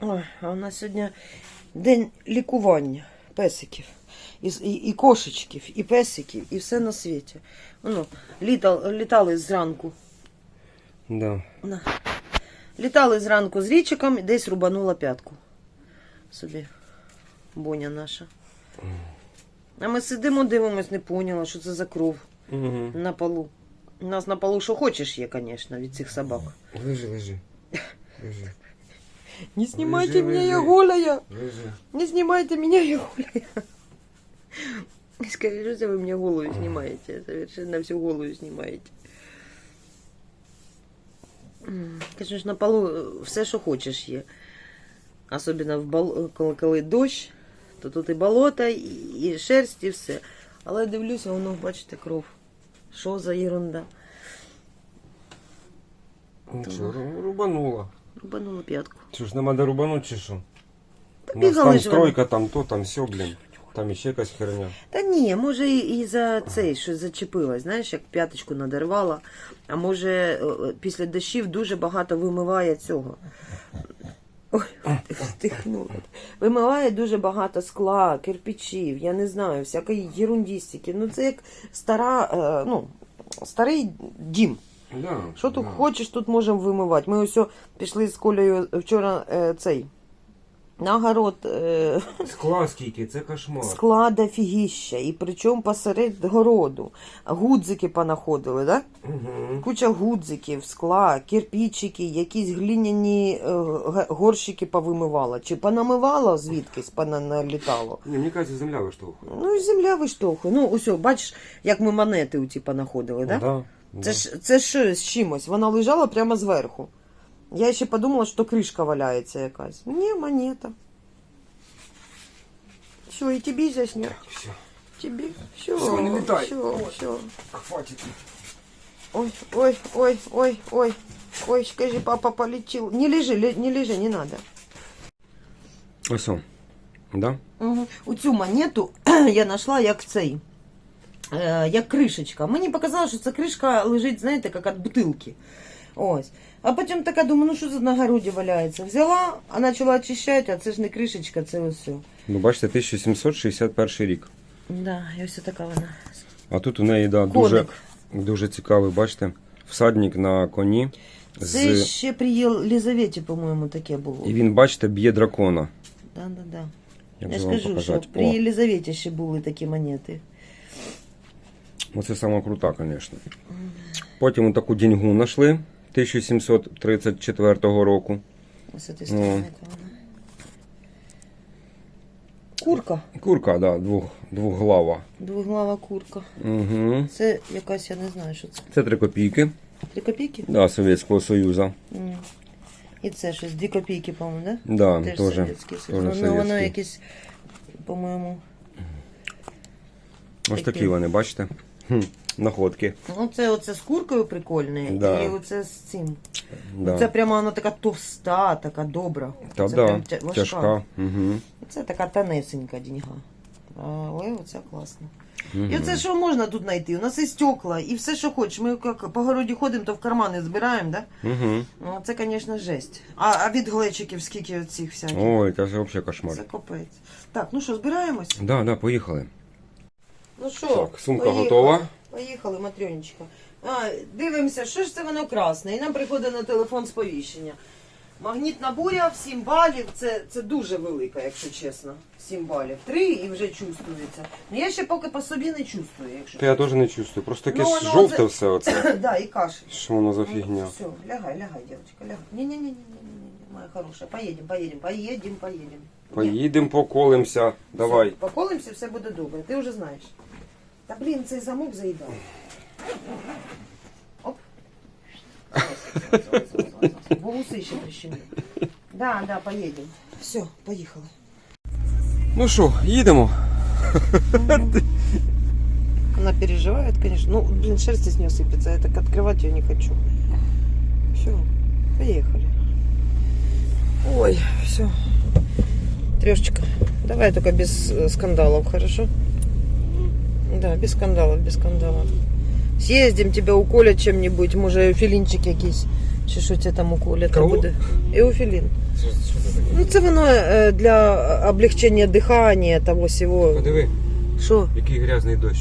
Ой, а у нас сьогодні день лікування песиків. І, і, і кошечків, і песиків, і все на світі. Ну, літали, літали зранку. Да. На. Літали зранку з річиком і десь рубанула п'ятку. Собі. Боня наша. А ми сидимо, дивимось, не поняла, що це за кров Угу. на полу. У нас на полу що хочеш є, звісно, від цих собак. Лежи, лежи. Лежи. Не знімайте знімайте мене, мене, я я голая. Лежи. Не снимайте меня, я гуляю. Скажи, что вы мне голую снимаете. Совершенно всю голую снимаете. М, Конечно, на полу е, все, що хочеш є. Особливо в бол... коли, коли дощ, то тут і болото, і, і шерсть, і все. Але дивлюся, воно, бачите, кров. Що за ерунда? Ну що, ру- рубанула. Рубанула п'ятку. Що ж, нема де рубануть чи що? Та У нас бігали там ж вони. стройка, там то, там все, блін. Там іще якась херня. Та ні, може і, і за цей щось зачепилась, знаєш, як п'яточку надервала. А може е, е, після дощів дуже багато вимиває цього. Ой, втихнула. Вимиває дуже багато скла, кирпичів, я не знаю, всякої єрундістики. Ну це як стара, е, ну, старий дім. Да, Що тут да. хочеш, тут можемо вимивати. Ми ось о пішли з Колею вчора е, цей. На город е, Скла скільки, це кошмар. склада фігіща, і причому посеред городу. Гудзики понаходили, да? Угу. Куча гудзиків, скла, кирпичики, якісь глиняні е, горщики повимивала. Чи понамивала звідкись, поналітало. Ні, мені кажеться, земля виштовхує. Ну і земля виштовхує. Ну, ось, о, бачиш, як ми монети у ті понаходили, да? Да, Це ж це ж з чимось. Вона лежала прямо зверху. Я ще подумала, що кришка валяється якась. Ні, монета. Що, і тобі заснять? Все, Все, не летай. Все, все. хватить. Ой, ой, ой, ой, ой. Ой, скажи, папа полетел. Не лежи, не лежи, не надо. Ось. Да? Угу. У цю монету я знайшла як цей. Е, як кришечка. Мені показало, що ця кришка лежить, знаєте, як від бутилки. Ось. А потім така думаю, ну що це на городі валяється. Взяла, а почала очищати, а це ж не кришечка, це ось. все. Ну, бачите, 1761 рік. Да, і ось така вона. А тут у неї, да, дуже, Коник. дуже цікавий, бачите, всадник на коні. Це З... ще при Єлизаветі, по-моєму, таке було. І він, бачите, б'є дракона. Да, да, да. Я же ж вам кажу, що при О, Єлизаветі ще були такі монети. Оце сама крута, звісно. Потім таку деньгу знайшли 1734 року. Ось Ну. сторони вона. Курка. Курка, да, двох, двохглава. Двоглава курка. Угу. Це якась, я не знаю, що це. Це 3 копійки Три копійки? да, Совєтського Союзу. М. І це щось, дві копійки, по-моєму, да? Да, Теж теж, Совєтський теж Союз. Ну, ну, воно совєтський. якесь, по-моєму. Ось такі. такі вони, бачите? Хм, находки. Ну, це оце з куркою прикольне. Да. І оце з цим. Да. Це прямо вона така товста, така добра. Та це да, прям тя- важка. тяжка. Угу. Це така тонесенька діньга. Але оце класно. Угу. І оце що можна тут знайти? У нас і стекла, і все, що хочеш. Ми як по городі ходимо, то в кармани збираємо, да? Угу. Ну, це, звісно, жесть. А, а від глечиків скільки оцих всяких? Ой, це ж взагалі кошмар. Це капець. Так, ну що, збираємось? Да, да, поїхали. Ну що, Так, сумка поїхали. готова. Поїхали, Матрьонечка. А, дивимося, що ж це воно красне. І нам приходить на телефон сповіщення. Магнітна буря в 7 балів. Це, це дуже велика, якщо чесно. 7 балів. 3 і вже чувствується. Ну я ще поки по собі не чувствую, якщо. Та я теж не чувствую. Просто Ну, якесь ну, жовте це- все оце. да, і кашель. Що воно за фігня? Все, лягай, лягай, девочка, лягай. Не-не-не-не-не, моя хорошая. Поедем, поедем, поедем, поедем. Поїдемо, поколимося. Давай. Все, поколимося, все буде добре. Ти вже знаєш. Та блін, цей замок заїдав. Оп. Бо уси ще прищемили. Да, да, поїдемо. Все, поїхали. Ну що, їдемо? Она переживает, конечно. Ну, блин, шерсть с нее сыпется. Я так открывать ее не хочу. Все, поехали. Ой, все. Трешечка. Давай только без э, скандалов, хорошо? Да, без скандалов, без скандалов. Съездим, тебя уколят чем-нибудь, може філінчик якийсь. Чи що це там уколять Кого? буде? Еофілін. Що, що це таке? Ну це воно е, для облегчення дихання того всього. Подиви, Що? який грязний дощ.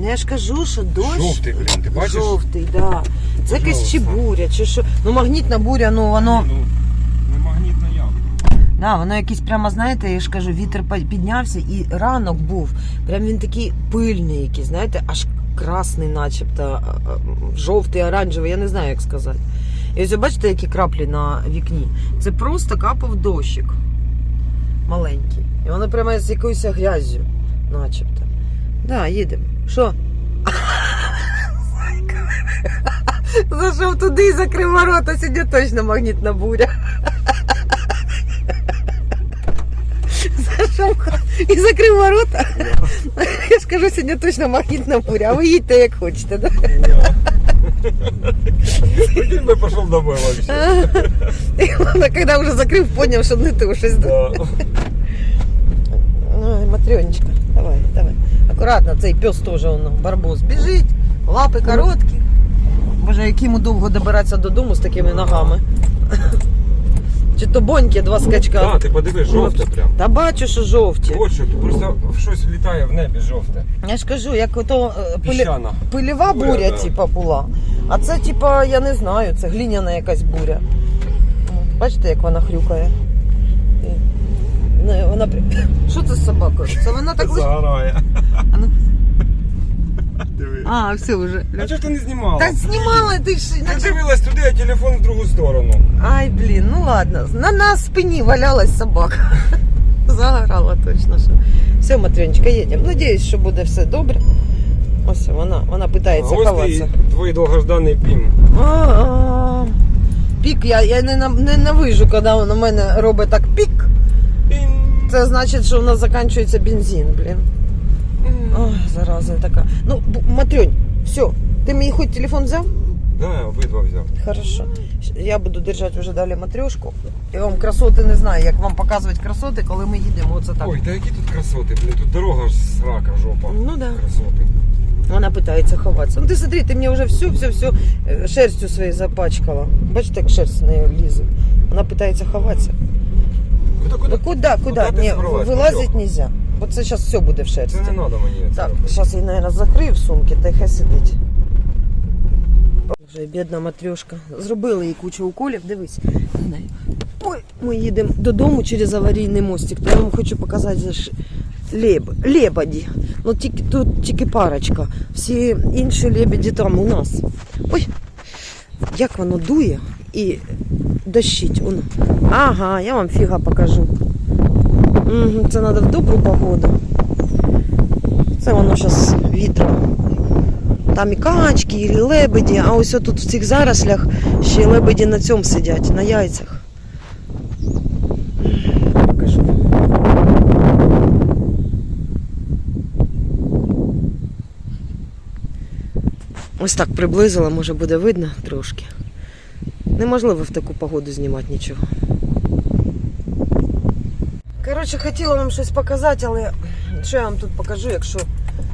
Ну, я ж кажу, що дощ. Жовтий, блін, ти бачиш? Жовтий, да. Це якась чи Пожалуйста. буря, чи що. Ну магнітна буря, ну воно. Ну. Да, воно якийсь прямо, знаєте, я ж кажу, вітер піднявся і ранок був. Прям він такий пильний, якийсь, знаєте, аж красний, начебто, жовтий, оранжевий, я не знаю, як сказати. І ось бачите, які краплі на вікні. Це просто капав дощик маленький. І воно прямо з якоюсь грязю, начебто. Да, їдемо. Що? Зайшов туди і закрив ворота, сьогодні точно магнітна буря. і закрив ворота. Я ж кажу, сьогодні точно магнітна буря, а ви їдьте як хочете, да? Він би пішов домой вообще. І вона, коли вже закрив, поняв, що не то щось. Да. Ой, Матрьонечка, давай, давай. Акуратно, цей пес теж воно, барбос. Біжить, лапи короткі. Боже, як йому довго добиратися додому з такими ногами. Чи то боньки два скачка. Да, ти подиви, жовте прям. Та бачу, що жовті. Тут просто щось літає в небі жовте. Я ж кажу, як ото е, пилі... Піщана. Буря, буря, да. типа, була. А це, типа, я не знаю, це глиняна якась буря. Бачите, як вона хрюкає. Не, вона... Що це з собакою? Це вона так. Загорає. А ну. А, все вже. А чого ж ти не знімала? Так знімала ти ж. Ти наче- дивилась туди, а телефон в другу сторону. Ай, блін, ну ладно. На, на спині валялась собака. Загорала точно. Що. Все, Матрьонечка, їдемо. Надіюсь, що буде все добре. Ось вона, вона питається ось ховатися. твій довгожданий пім. А-а. Пік, я, я не, на- не навижу, коли воно у мене робить так пік. Пім. Це значить, що у нас закінчується бензин, блін. Ой, зараза така. Ну, Матрьонь, все, ти мені хоч телефон взяв? Да, обидва взяв. Хорошо. Я буду держати вже далі матрьошку. І вам красоти не знаю, як вам показувати красоти, коли ми їдемо. Оце так. Ой, та які тут красоти, блін, тут дорога ж срака, жопа. Ну да. Красоти. Вона питається ховатися. Ну ти смотри, ти мені вже все, все, все е, шерстю своєю запачкала. Бачите, як шерсть з нею лізе. Вона питається ховатися. Ну то Ну куди? куди, куди? Куди Ні, вилазити Матьоха? нельзя. Бо це зараз все буде в Це шерсті. не треба мені. Так, зараз я, мабуть, закрию в сумки, та хай сидить. Вже бідна матрьошка. Зробили їй кучу уколів, дивись. на неї. Ой, ми їдемо додому через аварійний мостик, то я вам хочу показати за леб... лебеді. Ну тільки тут тільки парочка. Всі інші лебеді там у нас. Ой, як воно дує і дощить. Ага, я вам фіга покажу. Це треба в добру погоду. Це воно зараз вітром. Там і качки, і лебеді, а ось тут в цих зарослях ще лебеді на цьому сидять, на яйцях. Покажу. Ось так приблизила, може буде видно трошки. Неможливо в таку погоду знімати нічого. Коротше, хотіла вам щось показати, але що я вам тут покажу, якщо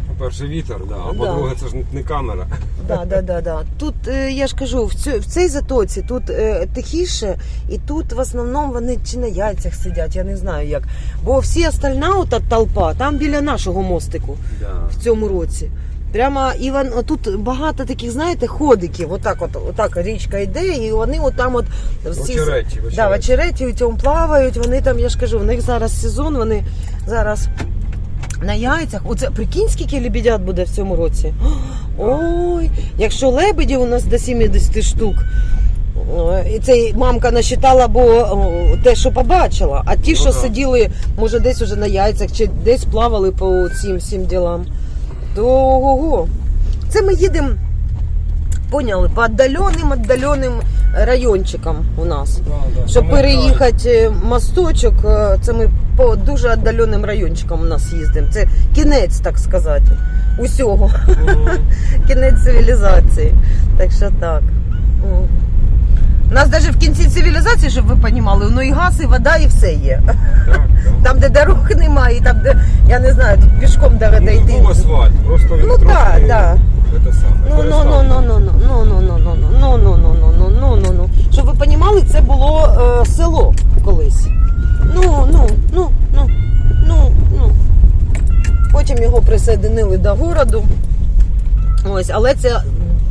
По-перше, вітер, да. а по-друге, це ж не камера. Да, да, да, да. Тут е, я ж кажу, в, цю, в цій затоці тут е, тихіше, і тут в основному вони чи на яйцях сидять, я не знаю як. Бо всі остальна ота толпа там біля нашого мостику Да. в цьому році. Прямо і вон, тут багато таких, знаєте, ходиків. Отак, от, отак річка йде, і вони отам от всі Очереті, Да, в очереті у цьому плавають. Вони там, я ж кажу, у них зараз сезон, вони зараз на яйцях. Оце прикинь, скільки лебедят буде в цьому році. Ой, якщо лебедів у нас до 70 штук. І це мамка насчитала, бо те, що побачила. А ті, Ну що да. сиділи, може, десь уже на яйцях, чи десь плавали по цим всім ділам, то ого. Це ми їдемо, поняли, по віддаленим, віддаленим райончикам у нас. Да, да. Щоб переїхати е, мосточок, е, це ми по дуже віддаленим райончикам у нас їздимо. Це кінець, так сказати, усього. Мгм. Кінець цивілізації. Так що так. У нас навіть в кінці цивілізації, щоб ви розуміли, ну і газ, і вода, і все є. Так, так. Там, де дорог немає, і там, де, я не знаю, тут пішком до Ну, дойти. був асфальт, просто він Ну, трошки, да, да. Це саме, Ну, ну, ну, перестав. ну, ну, ну, ну, ну, ну, ну, ну, ну, ну, ну, ну, ну, ну. Щоб ви розуміли, це було е, село колись. Ну, ну, ну, ну, ну, ну. Потім його присоединили до городу. Ось, але це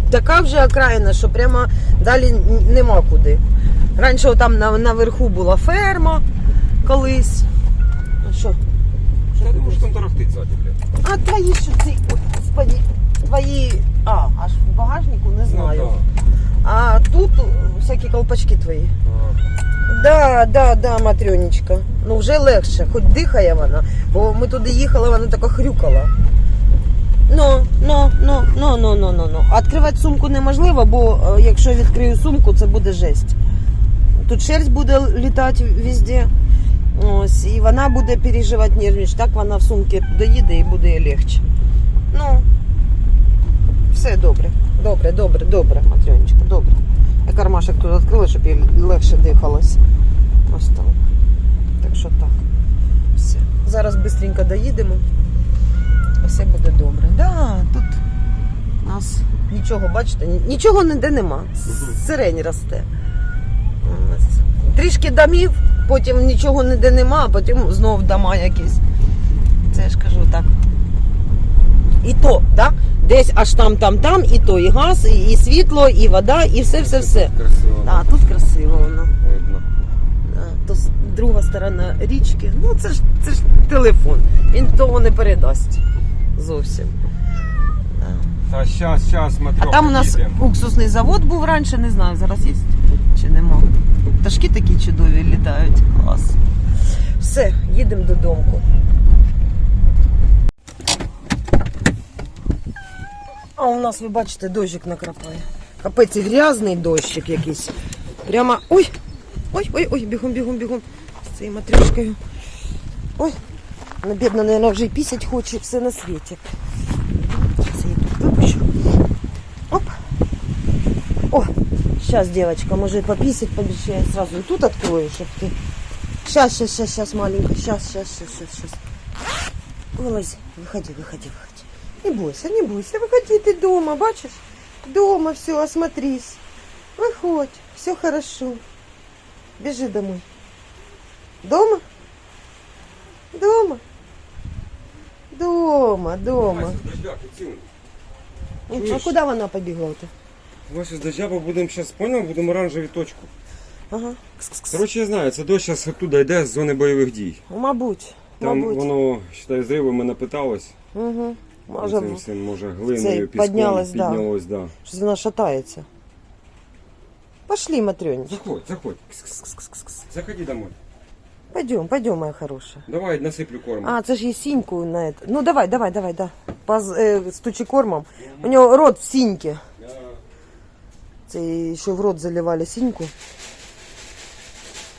така вже окраїна, що прямо далі нема куди. Раніше там на, наверху була ферма колись. А що? Та тому що там тарахтить ззаді, блядь. А твої що ці, господі, твої. А, аж в багажнику не знаю. Ну, А тут всякі колпачки твої. да. Да, да, да, Матрьонечка. Ну вже легше, хоч дихає вона, бо ми туди їхали, вона така хрюкала. Ну, ну, ну, ну, ну, ну, ну, ну. Відкривати сумку неможливо, бо е, якщо відкрию сумку, це буде жесть. Тут шерсть буде літати везде. Ось, і вона буде переживати нервніше. Так вона в сумці доїде і буде легче. Ну, все добре. Добре, добре, добре, Матрьонечка, добре. Я кармашек тут відкрила, щоб їй легше дихалось. Ось так. Так що так. Все. Зараз швидко доїдемо. Все буде добре. Да, тут у нас нічого, бачите, нічого ніде нема. Сирень росте. Трішки домів, потім нічого ніде нема, а потім знов дома якісь. Це я ж кажу так. І то, да? десь аж там, там, там, і то, і газ, і, і світло, і вода, і все, все, все. Красиво. А тут красиво воно. Видно. Да, То друга сторона річки. Ну це ж це ж телефон. Він того не передасть зовсім. Та щас, щас, Матрьох, А там у нас їдемо. уксусний завод був раніше, не знаю, зараз є чи нема. Пташки такі чудові літають. Клас. Все, їдемо додому. А у нас, ви бачите, дощик накрапає. Капець і грязний дощик якийсь. Прямо. Ой! Ой, ой, ой, бігом, бігом, бігом. З цією матрюшкою. Ой, вона бідна, наверное, вже й пісять хоче все на світі. Зараз я її тут випущу. Оп. О, сейчас, девочка, может пописать пообещает сразу. И тут открою, чтоб ты. Сейчас, сейчас, сейчас, сейчас, маленькая. Сейчас, сейчас, сейчас, сейчас, сейчас. Вылази. Выходи, выходи, выходи. Не бойся, не бойся. Выходи, ты дома, бачишь? Дома все, осмотрись. Выходь, все хорошо. Бежи домой. Дома? Дома? Дома, дома. Ну, А куда вона побігла-то? Вася, з дождя будемо зараз, поняв, будемо оранжеві точку. Ага. Коротше, я знаю, це дощ зараз оттуда йде з зони бойових дій. Ну, Мабуть, Там мабуть. воно, считай, зривами напиталось. Угу. Може, Цим всім, може, глиною, піском піднялось, да. піднялось, да. щось вона шатається. Пошли, Матрёнечка. Заходь, заходь. Заходи домой. Пойдем, пойдем, моя хорошая. Давай насиплю корм. А, це ж є синьку на это. Ну давай, давай, давай, да. Поз, э, стучи кормом. У нього рот в синьке. Я... Це ще в рот заливали синьку.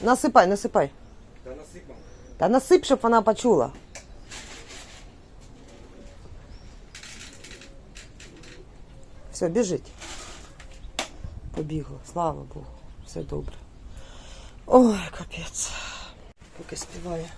Насипай, насипай. Та насипав. Та насип, щоб вона почула. Все, біжить. Побігла, слава Богу, все добре. Ой, капець. Поки співає.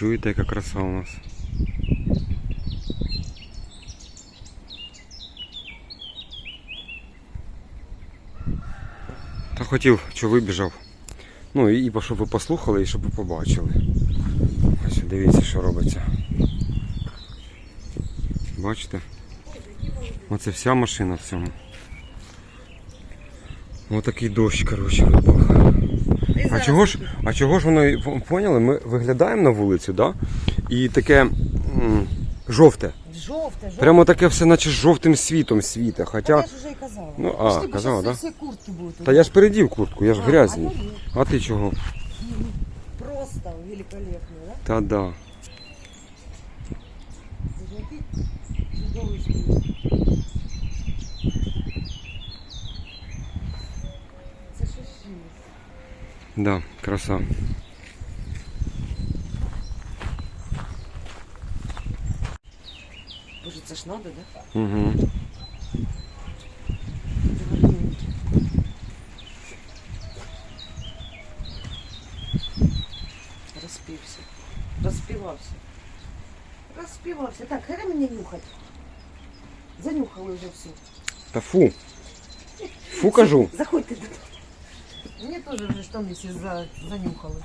Чуєте, яка краса у нас? Та хотів, що вибіжав. Ну і, і щоб ви послухали, і щоб ви побачили. Ось дивіться, що робиться. Бачите? Оце вся машина в цьому. Отакий дощ, коротше, випав. А чого ж, а чого ж воно поняли? Ми виглядаємо на вулицю, да? І таке м, жовте. жовте, жовте. Прямо таке все, наче жовтим світом світе. Та я ж вже і казала. Ну, а, Пішли, бо казала, щас да? всі куртки будуть. Та я ж передів куртку, я ж А, грязній. а я. А ти чого? Просто великолепно, да? Та да. Який чудовий. Да, краса. Боже, це ж надо, да? Угу. Розпівся. Розпівався. Розпівався. Так, хай мені нюхать. Занюхали вже все. Та фу. Фу кажу. Заходьте додому. Мені теж вже штани всі за... занюхали.